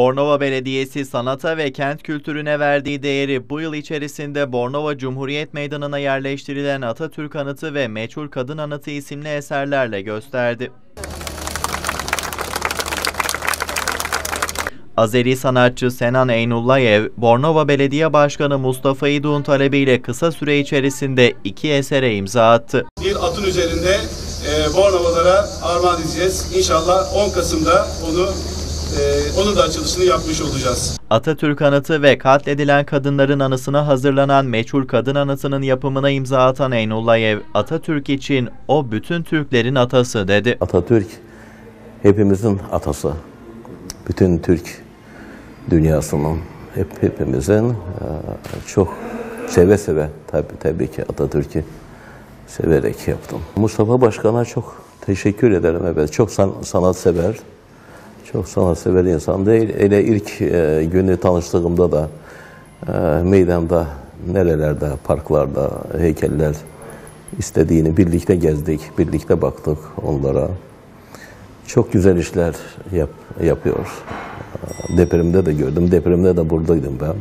Bornova Belediyesi sanata ve kent kültürüne verdiği değeri bu yıl içerisinde Bornova Cumhuriyet Meydanı'na yerleştirilen Atatürk Anıtı ve Meçhul Kadın Anıtı isimli eserlerle gösterdi. Azeri sanatçı Senan Eynullayev, Bornova Belediye Başkanı Mustafa İduğ'un talebiyle kısa süre içerisinde iki esere imza attı. Bir atın üzerinde e, Bornovalara armağan edeceğiz. İnşallah 10 Kasım'da onu e, onun da açılışını yapmış olacağız. Atatürk Anıtı ve katledilen kadınların anısına hazırlanan Meçhul Kadın Anıtı'nın yapımına imza atan Eynullayev, Atatürk için o bütün Türklerin atası dedi. Atatürk hepimizin atası. Bütün Türk dünyasının hep hepimizin e, çok seve seve tabii tabii ki Atatürk'ü severek yaptım. Mustafa Başkan'a çok teşekkür ederim. Evet çok san, sanatsever. Çok sanatsever insan değil. Ele ilk e, günü tanıştığımda da e, meydanda nerelerde, parklarda, heykeller istediğini birlikte gezdik, birlikte baktık onlara. Çok güzel işler yap, yapıyor. Depremde de gördüm. Depremde de buradaydım ben.